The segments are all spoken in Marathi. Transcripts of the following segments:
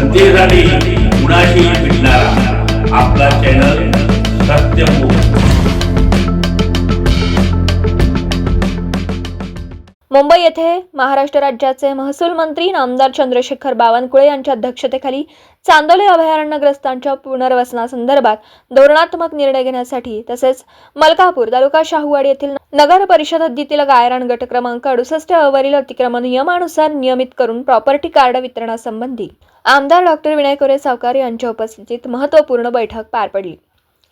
सत्तेसाठी कुणाशी भेटणारा आपला चॅनल सत्यमुख मुंबई येथे महाराष्ट्र राज्याचे महसूल मंत्री नामदार चंद्रशेखर बावनकुळे यांच्या अध्यक्षतेखाली चांदोली अभयारण्यग्रस्तांच्या पुनर्वसनासंदर्भात धोरणात्मक निर्णय घेण्यासाठी तसेच मलकापूर तालुका शाहूवाडी येथील नगर परिषद हद्दीतील गायरान गट क्रमांक अडुसष्ट अवरील अतिक्रमण नियमानुसार नियमित करून प्रॉपर्टी कार्ड वितरणासंबंधी आमदार डॉक्टर विनय कोरे सावकार यांच्या उपस्थितीत महत्त्वपूर्ण बैठक पार पडली.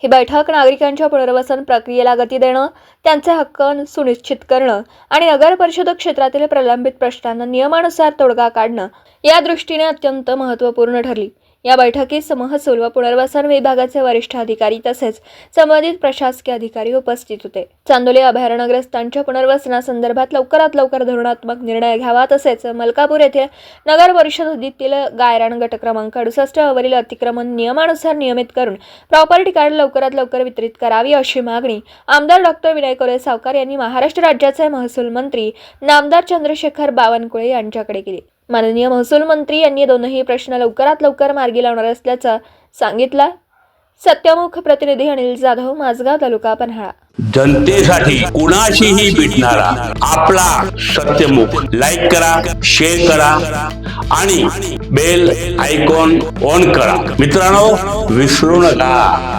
ही बैठक नागरिकांच्या पुनर्वसन प्रक्रियेला गती देणं त्यांचे हक्क सुनिश्चित करणं आणि नगर परिषद क्षेत्रातील प्रलंबित प्रश्नांना नियमानुसार तोडगा काढणं या दृष्टीने अत्यंत महत्त्वपूर्ण ठरली. या बैठकीस महसूल व पुनर्वसन विभागाचे वरिष्ठ अधिकारी तसेच संबंधित प्रशासकीय अधिकारी उपस्थित होते. चांदोली अभयारण्यग्रस्तांच्या पुनर्वसनासंदर्भात लवकरात लवकर धोरणात्मक निर्णय घ्यावा तसेच मलकापूर येथील नगर परिषद हद्दीतील गायरान गट क्रमांक अडुसष्ट वरील अतिक्रमण नियमानुसार नियमित करून प्रॉपर्टी कार्ड लवकरात लवकर वितरित करावी अशी मागणी आमदार डॉक्टर विनय कोरे सावकार यांनी महाराष्ट्र राज्याचे महसूल मंत्री नामदार चंद्रशेखर बावनकुळे यांच्याकडे केली. माननीय महसूल मंत्री यांनी दोनही प्रश्न लवकरात लवकर मार्गी लावणार असल्याचं सांगितलं. सत्यमुख प्रतिनिधी अनिल जाधव माझगाव तालुका पन्हाळा. जनतेसाठी कुणाशीही भेटणारा आपला सत्यमुख. लाईक करा शेअर करा आणि बेल आयकॉन ऑन करा. मित्रांनो विसरू नका.